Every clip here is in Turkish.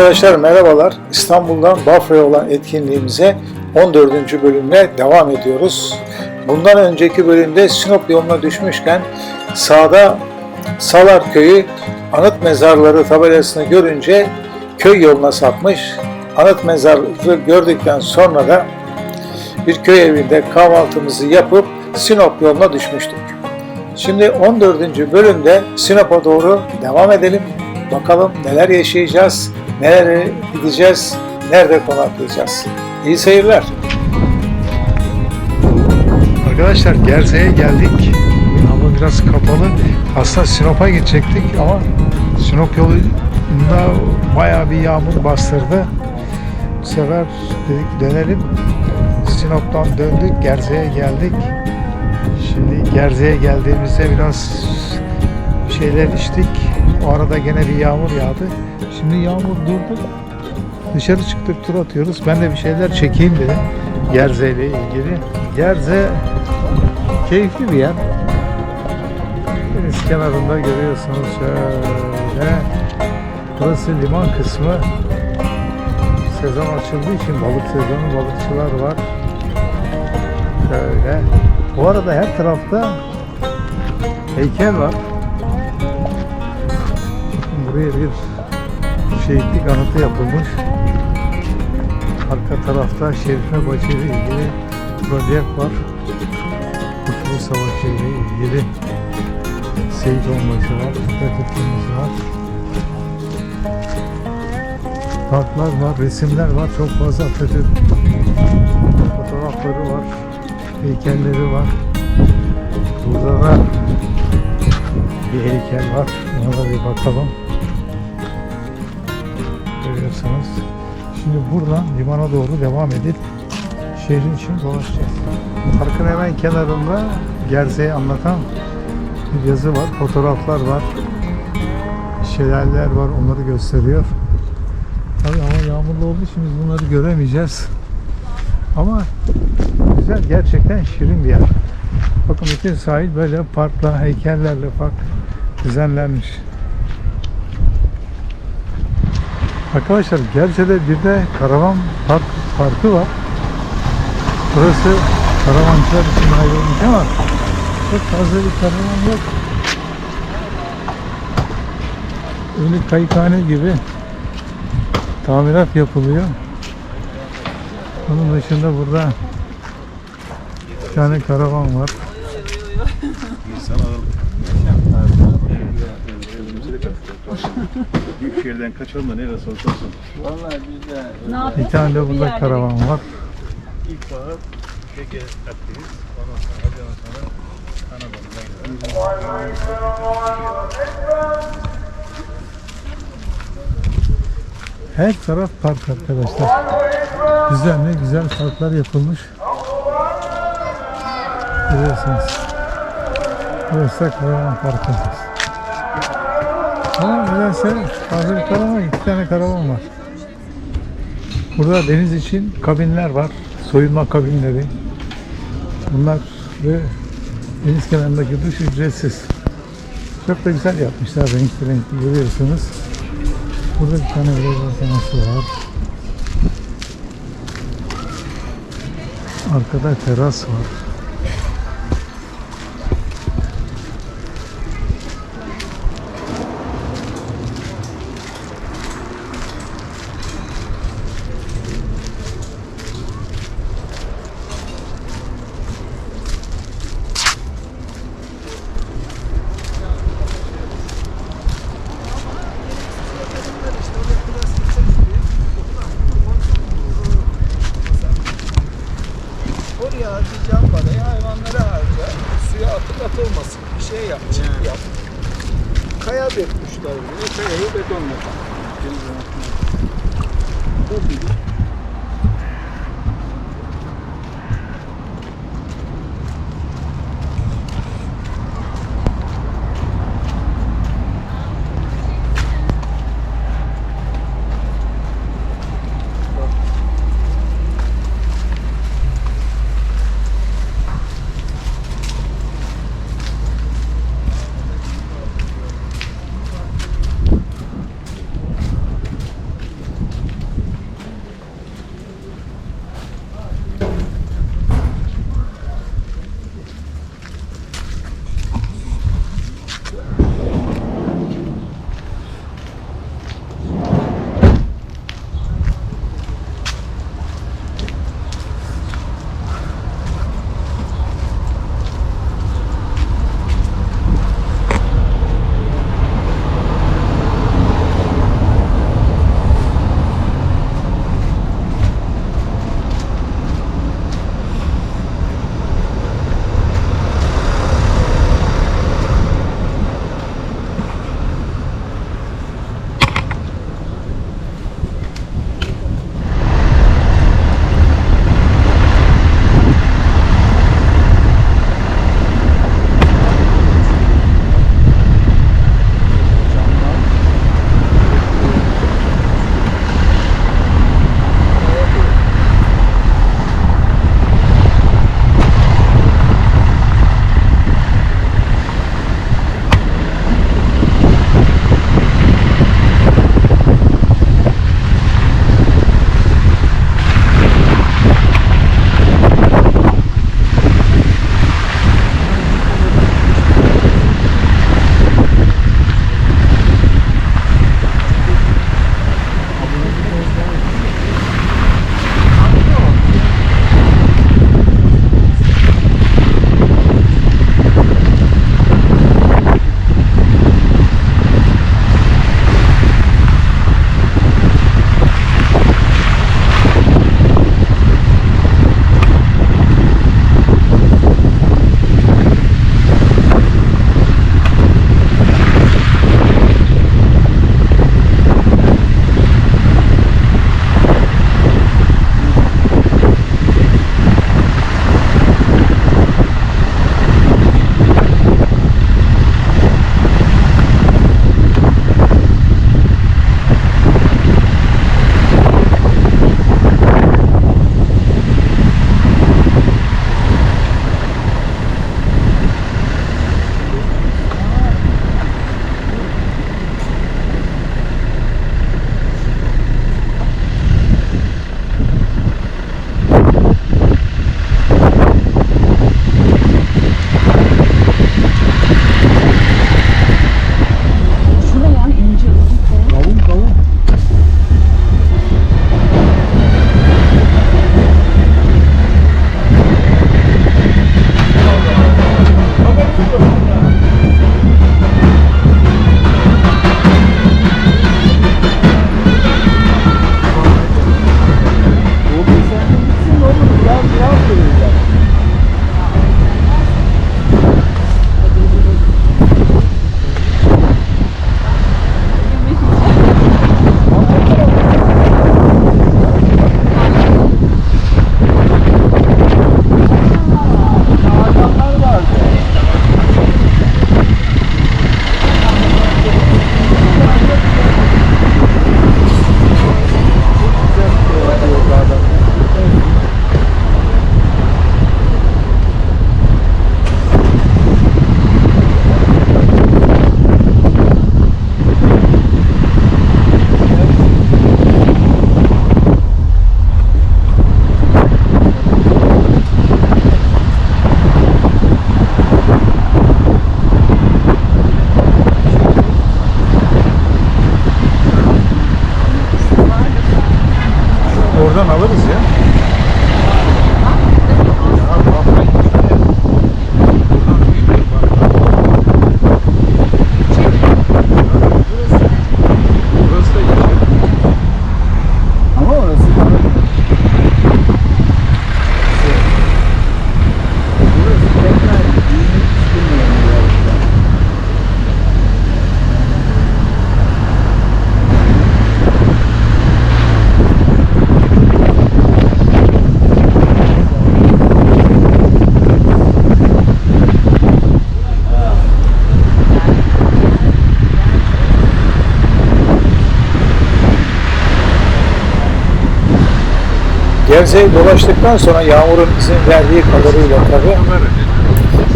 Arkadaşlar merhabalar. İstanbul'dan Bafra'ya olan etkinliğimize 14. bölümle devam ediyoruz. Bundan önceki bölümde Sinop yoluna düşmüşken sağda Salar Köyü anıt mezarları tabelasını görünce köy yoluna sapmış. Anıt mezarı gördükten sonra da bir köy evinde kahvaltımızı yapıp Sinop yoluna düşmüştük. Şimdi 14. bölümde Sinop'a doğru devam edelim. Bakalım neler yaşayacağız, nereye gideceğiz, nerede konaklayacağız. İyi seyirler. Arkadaşlar Gerze'ye geldik. Hava biraz kapalı. Aslında Sinop'a gidecektik ama Sinop yolunda bayağı bir yağmur bastırdı. Bu sefer dedik dönelim. Sinop'tan döndük, Gerze'ye geldik. Şimdi Gerze'ye geldiğimizde biraz bir şeyler içtik. O arada gene bir yağmur yağdı. Şimdi yağmur durdu. Dışarı çıktık tur atıyoruz. Ben de bir şeyler çekeyim dedim. Gerze ile ilgili. Gerze keyifli bir yer. Deniz kenarında görüyorsunuz şöyle. Burası liman kısmı. Sezon açıldığı için balık sezonu balıkçılar var. Şöyle. Bu arada her tarafta heykel var. Buraya bir şehitlik anıtı yapılmış. Arka tarafta Şerife Bacı ile ilgili projek var. Kurtuluş Savaşı ile ilgili Seyit olması var, Atatürk'ümüz var. Kartlar var, resimler var. Çok fazla Atatürk fotoğrafları var. Heykelleri var. Burada da bir heykel var. Ona da bir bakalım. Görüyorsunuz. Şimdi buradan limana doğru devam edip şehrin içini dolaşacağız. Parkın hemen kenarında Gerze'yi anlatan bir yazı var. Fotoğraflar var. Şelaleler var. Onları gösteriyor. Tabii hava yağmurlu olduğu için biz bunları göremeyeceğiz. Ama güzel. Gerçekten şirin bir yer. Bakın bütün sahil böyle parkla, heykellerle park düzenlenmiş. Arkadaşlar Gerçe'de bir de karavan park parkı var. Burası karavancılar için ayrılmış ama çok fazla bir karavan yok. Öyle kayıkhane gibi tamirat yapılıyor. Onun dışında burada bir tane karavan var. Büyük şehirden kaçalım da neresi olsa olsun. Bir tane de burada karavan var. İlkbahar Ege Akdeniz. Ondan sonra Haziran sonra Anadolu'dan Her taraf park arkadaşlar. Güzel ne güzel parklar yapılmış. Görüyorsunuz. Burası karavan parkı. Ama güzelse fazla bir karavan, iki tane karavan var. Burada deniz için kabinler var. Soyunma kabinleri. Bunlar ve deniz kenarındaki duş ücretsiz. Çok da güzel yapmışlar renkli renkli görüyorsunuz. Burada bir tane böyle makinesi var. Arkada teras var. Var. 知道，那个山人又被断了，真是，Gerze'yi dolaştıktan sonra yağmurun izin verdiği kadarıyla tabii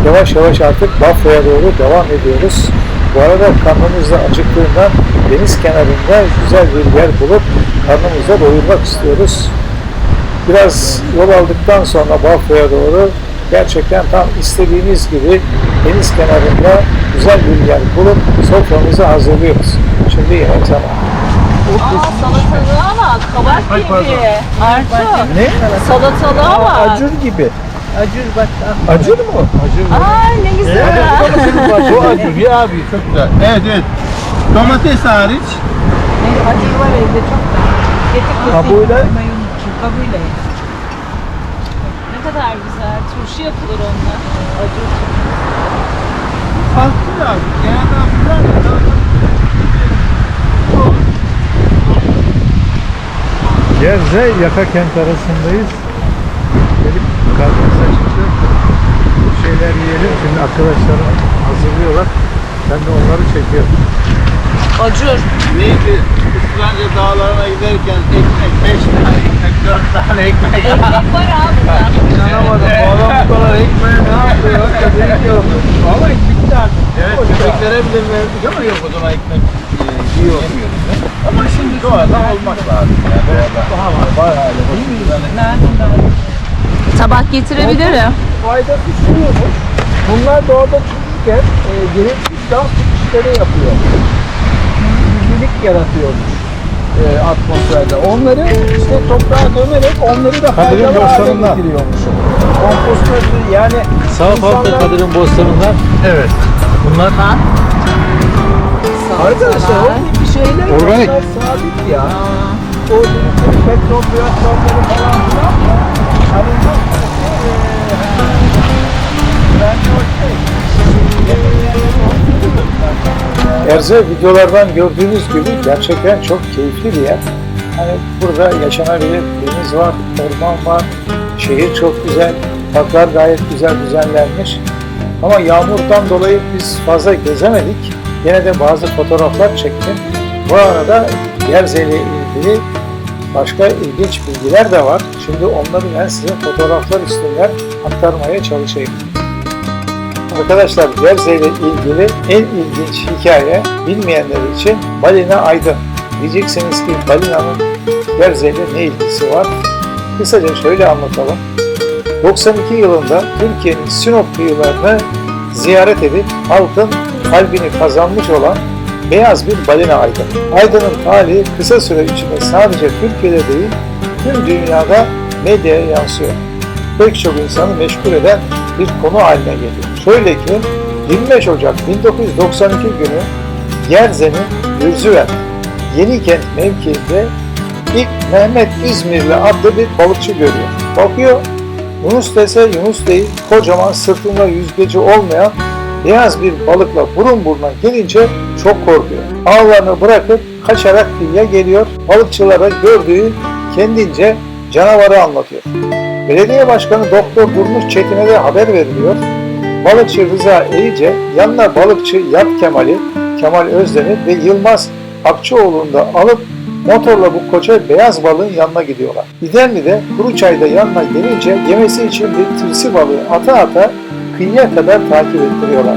yavaş yavaş artık Bafra'ya doğru devam ediyoruz. Bu arada karnımız da acıktığından deniz kenarında güzel bir yer bulup karnımızı da doyurmak istiyoruz. Biraz yol aldıktan sonra Bafra'ya doğru gerçekten tam istediğimiz gibi deniz kenarında güzel bir yer bulup soframızı hazırlıyoruz. Şimdi yemek zamanı. Aa salatalığa bak, kabak Ay, gibi. Artu, Ne? salatalığa bak. Acur gibi. Acur bak. Acur mu? Acı mı? Aa ne güzel. Bu acı ya abi çok güzel. Evet evet. Domates hariç. Acur var evde çok da. Getir. Kabuğuyla? unuttum. Kabuğuyla. Ne kadar güzel. Turşu yapılır onunla. Acur. Farklı abi. Genelde güzel Gerze Yaka Kent arasındayız. Gelip karnımız acıktı. Bir şeyler yiyelim. Şimdi arkadaşlarım hazırlıyorlar. Ben de onları çekiyorum. Acur. Neydi? Islanca dağlarına giderken ekmek 5 tane ekmek, 4 tane ekmek. Ekmek var abi. burada. İnanamadım. Bu adam bu kadar ekmeği ne yapıyor? Hakikaten yiyor. Ama bitti artık. Evet, köpeklere bile verdik ama yok o zaman ekmek e, yiyor. Ama şimdi doğada olmak lazım. Yani doğada. Var hali. Tabak getirebilirim. Faydası şuymuş. Bunlar doğada çocukken e, genetik dans tutuşları yapıyor. Birlik yaratıyormuş e, atmosferde. Onları işte toprağa gömerek onları da Kadir'in faydalı hale bostanından. getiriyormuş. Kompostörü yani Sağ İnsanlar- Kadir'in bostanından. Evet. Bunlar Arkadaşlar o bir şeyler Organik. bunlar sabit ya. O petrol platformları falan filan hani Erze videolardan gördüğünüz gibi gerçekten çok keyifli bir yer. Hani burada yaşanabilir deniz var, orman var, şehir çok güzel, parklar gayet güzel düzenlenmiş. Ama yağmurdan dolayı biz fazla gezemedik. Yine de bazı fotoğraflar çektim. Bu arada Gerze ile ilgili başka ilginç bilgiler de var. Şimdi onları ben size fotoğraflar üstünden aktarmaya çalışayım. Arkadaşlar Gerze ile ilgili en ilginç hikaye bilmeyenler için Balina Aydın. Diyeceksiniz ki Balina'nın Gerze ile ne ilgisi var? Kısaca şöyle anlatalım. 92 yılında Türkiye'nin Sinop kıyılarını ziyaret edip halkın kalbini kazanmış olan beyaz bir balina aydın. Aydın'ın talihi kısa süre içinde sadece Türkiye'de değil tüm dünyada medyaya yansıyor. Pek çok insanı meşgul eden bir konu haline geliyor. Şöyle ki 25 Ocak 1992 günü Gerze'nin Gürzüven Yenikent mevkiinde ilk Mehmet İzmirli adlı bir balıkçı görüyor. Bakıyor Yunus dese Yunus değil kocaman sırtında yüzgeci olmayan beyaz bir balıkla burun buruna gelince çok korkuyor. Ağlarını bırakıp kaçarak kıyıya geliyor. Balıkçılara gördüğü kendince canavarı anlatıyor. Belediye Başkanı Doktor Durmuş Çetin'e de haber veriliyor. Balıkçı Rıza Eyice yanına balıkçı Yat Kemal'i, Kemal Özdemir ve Yılmaz Akçıoğlu'nu da alıp motorla bu koça beyaz balığın yanına gidiyorlar. İdenli'de Kuruçay'da yanına gelince yemesi için bir tırsı balığı ata ata kıyıya kadar takip ettiriyorlar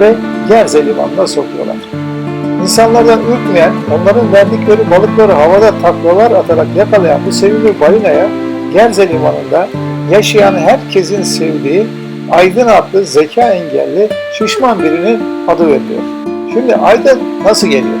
ve Gerze limanına sokuyorlar. İnsanlardan ürkmeyen, onların verdikleri balıkları havada taklalar atarak yakalayan bu sevimli balinaya Gerze limanında yaşayan herkesin sevdiği Aydın adlı zeka engelli şişman birinin adı veriliyor. Şimdi Aydın nasıl geliyor?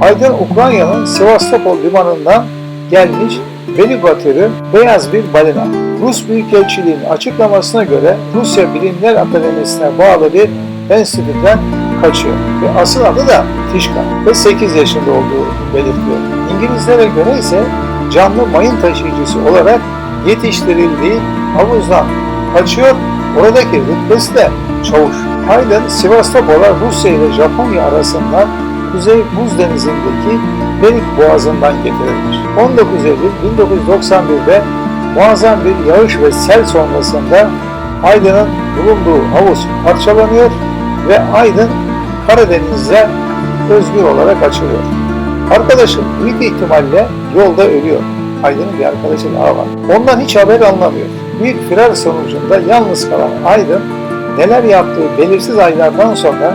Aydın Ukrayna'nın Sevastopol limanından gelmiş Velibatörü beyaz bir balina. Rus Büyükelçiliği'nin açıklamasına göre Rusya Bilimler Akademisi'ne bağlı bir enstitüden kaçıyor. Ve asıl adı da Tişka ve 8 yaşında olduğu belirtiliyor. İngilizlere göre ise canlı mayın taşıyıcısı olarak yetiştirildiği havuzdan kaçıyor. Oradaki rütbesi de çavuş. Aydın Sivastopol'a Rusya ile Japonya arasında Kuzey Buz Denizi'ndeki Berik Boğazı'ndan getirilir. 19 Eylül 1991'de muazzam bir yağış ve sel sonrasında Aydın'ın bulunduğu havuz parçalanıyor ve Aydın Karadeniz'e özgür olarak açılıyor. Arkadaşım büyük ihtimalle yolda ölüyor. Aydın'ın bir arkadaşı daha var. Ondan hiç haber alınamıyor. Büyük firar sonucunda yalnız kalan Aydın neler yaptığı belirsiz aylardan sonra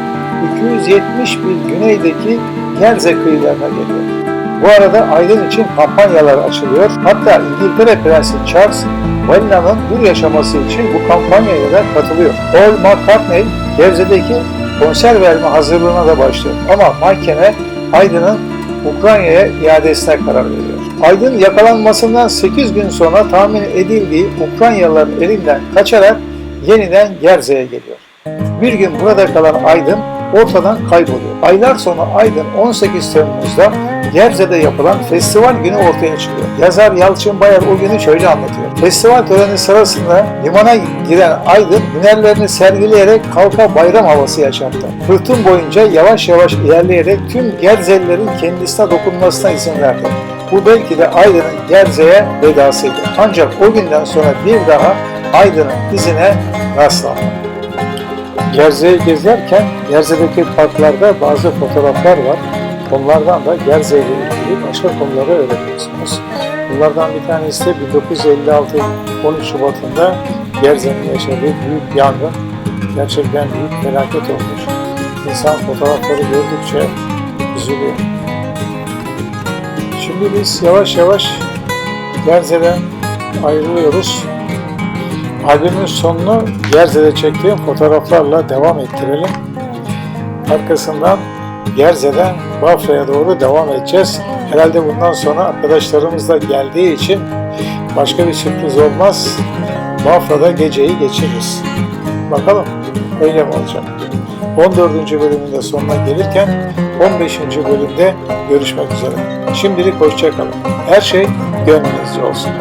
270 mil güneydeki Gerze kıyılarına geliyor. Bu arada Aydın için kampanyalar açılıyor. Hatta İngiltere Prensi Charles balinanın dur yaşaması için bu kampanyaya da katılıyor. Paul McCartney Gevze'deki konser verme hazırlığına da başlıyor. Ama mahkeme Aydın'ın Ukrayna'ya iadesine karar veriyor. Aydın yakalanmasından 8 gün sonra tahmin edildiği Ukraynalıların elinden kaçarak yeniden Gerze'ye geliyor. Bir gün burada kalan Aydın ortadan kayboluyor. Aylar sonra Aydın 18 Temmuz'da Gerze'de yapılan festival günü ortaya çıkıyor. Yazar Yalçın Bayar o günü şöyle anlatıyor. Festival töreni sırasında limana giren Aydın hünerlerini sergileyerek halka bayram havası yaşattı. Fırtın boyunca yavaş yavaş ilerleyerek tüm Gerzelilerin kendisine dokunmasına izin verdi. Bu belki de Aydın'ın Gerze'ye vedasıydı. Ancak o günden sonra bir daha Aydın'ın izine rastlanmadı. Gerze'yi gezerken Gerze'deki parklarda bazı fotoğraflar var. Onlardan da Gerze ile ilgili başka konuları öğreniyorsunuz. Bunlardan bir tanesi de 1956 13 Şubat'ında Gerze'nin yaşadığı büyük yangın. Gerçekten büyük felaket olmuş. İnsan fotoğrafları gördükçe üzülüyor. Şimdi biz yavaş yavaş Gerze'den ayrılıyoruz. Albümün sonunu Gerze'de çektiğim fotoğraflarla devam ettirelim. Arkasından Gerze'den Bafra'ya doğru devam edeceğiz. Herhalde bundan sonra arkadaşlarımız da geldiği için başka bir sürpriz olmaz. Bafra'da geceyi geçiririz. Bakalım öyle mi olacak? 14. bölümün de sonuna gelirken 15. bölümde görüşmek üzere. Şimdilik hoşçakalın. Her şey gönlünüzce olsun.